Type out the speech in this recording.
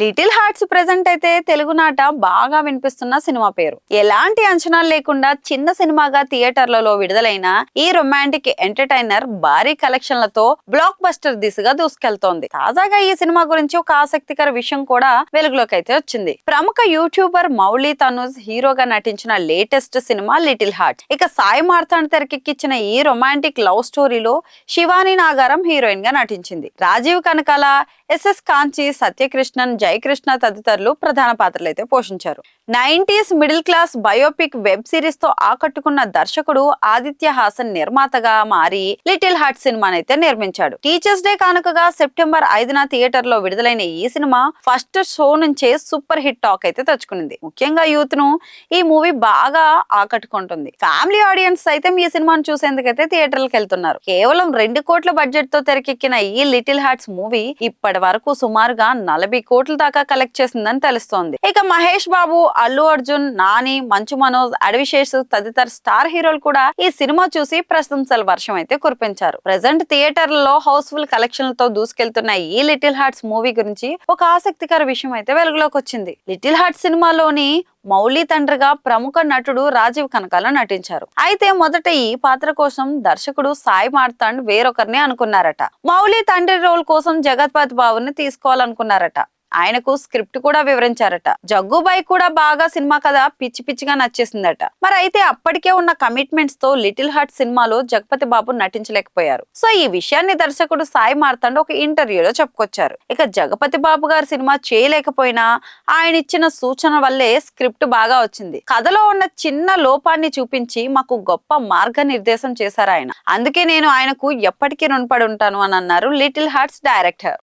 Little hearts present అయితే తెలుగునాట బాగా వినిపిస్తున్న సినిమా పేరు. ఎలాంటి అంచనాలు లేకుండా చిన్న సినిమాగా థియేటర్లలో విడుదలైన ఈ రొమాంటిక్ ఎంటర్టైనర్ భారీ కలెక్షన్లతో బ్లాక్ బస్టర్ దిశగా దూసుకెళ్తోంది. తాజాగా ఈ సినిమా గురించి ఒక ఆసక్తికర విషయం కూడా వెలుగులోకి అయితే వచ్చింది. ప్రముఖ యూట్యూబర్ మౌలి తనుజ్ హీరోగా నటించిన లేటెస్ట్ సినిమా లిటిల్ హార్ట్. ఇక సాయి మార్తాండ్ తెరకెక్కించిన ఈ రొమాంటిక్ లవ్ స్టోరీలో శివాని నాగారం హీరోయిన్గా నటించింది. రాజీవ్ కనకాల ఎస్ఎస్ కాంచి సత్యకృష్ణన్ జయకృష్ణ తదితరులు ప్రధాన పాత్రలు అయితే పోషించారు. Nineties middle class biopic web సిరీస్తో ఆకట్టుకున్న దర్శకుడు ఆదిత్య హాసన్ నిర్మాతగా మారి లిటిల్ హార్ట్ సినిమాని అయితే నిర్మించాడు. టీచర్స్ డే కానుకగా సెప్టెంబర్ ఐదున థియేటర్లో విడుదలైన ఈ సినిమా ఫస్ట్ షో నుంచే సూపర్ హిట్ టాక్ అయితే తెచ్చుకునింది. ముఖ్యంగా యూత్ను ఈ మూవీ బాగా ఆకట్టుకుంటుంది. ఫ్యామిలీ ఆడియన్స్ అయితే ఈ సినిమాను చూసేందుకైతే థియేటర్లకు వెళ్తున్నారు. కేవలం రెండు కోట్ల బడ్జెట్తో తెరకెక్కిన ఈ లిటిల్ హార్ట్స్ మూవీ ఇప్పటి వరకు సుమారుగా నలభై కోట్ల దాకా కలెక్ట్ చేసిందని తెలుస్తోంది. ఇక మహేష్ బాబు అల్లు అర్జున్ నాని మంచు మనోజ్ అడవిశేష్ తదితర స్టార్ హీరోలు కూడా ఈ సినిమా చూసి ప్రశంసల వర్షం అయితే కురిపించారు. ప్రెసెంట్ థియేటర్లలో హౌస్ఫుల్ కలెక్షన్లతో దూసుకెళ్తున్న ఈ లిటిల్ హార్ట్స్ మూవీ గురించి ఒక ఆసక్తికర విషయం అయితే వెలుగులోకి వచ్చింది. లిటిల్ హార్ట్ సినిమాలోని మౌలి తండ్రిగా ప్రముఖ నటుడు రాజీవ్ కనకాల నటించారు. అయితే మొదట ఈ పాత్ర కోసం దర్శకుడు సాయి మార్తాండ్ వేరొకరిని అనుకున్నారట. మౌలి తండ్రి రోల్ కోసం జగత్పతి బాబుని తీసుకోవాలనుకున్నారట. ఆయనకు స్క్రిప్ట్ కూడా వివరించారట. జగ్గుబాయి కూడా బాగా సినిమా కథ పిచ్చి పిచ్చిగా నచ్చేసిందట. మరి అయితే అప్పటికే ఉన్న కమిట్మెంట్స్తో లిటిల్ హార్ట్ సినిమాలో జగపతి బాబు నటించలేకపోయారు. సో ఈ విషయాన్ని దర్శకుడు సాయి మార్తాండ్ ఒక ఇంటర్వ్యూలో చెప్పుకొచ్చారు. ఇక జగపతి బాబు గారి సినిమా చేయలేకపోయినా ఆయన ఇచ్చిన సూచన వల్లే స్క్రిప్ట్ బాగా వచ్చింది. కథలో ఉన్న చిన్న లోపాన్ని చూపించి మాకు గొప్ప మార్గనిర్దేశం చేశారు ఆయన. అందుకే నేను ఆయనకు ఎప్పటికీ రుణపడి ఉంటాను అని అన్నారు లిటిల్ హార్ట్స్ డైరెక్టర్.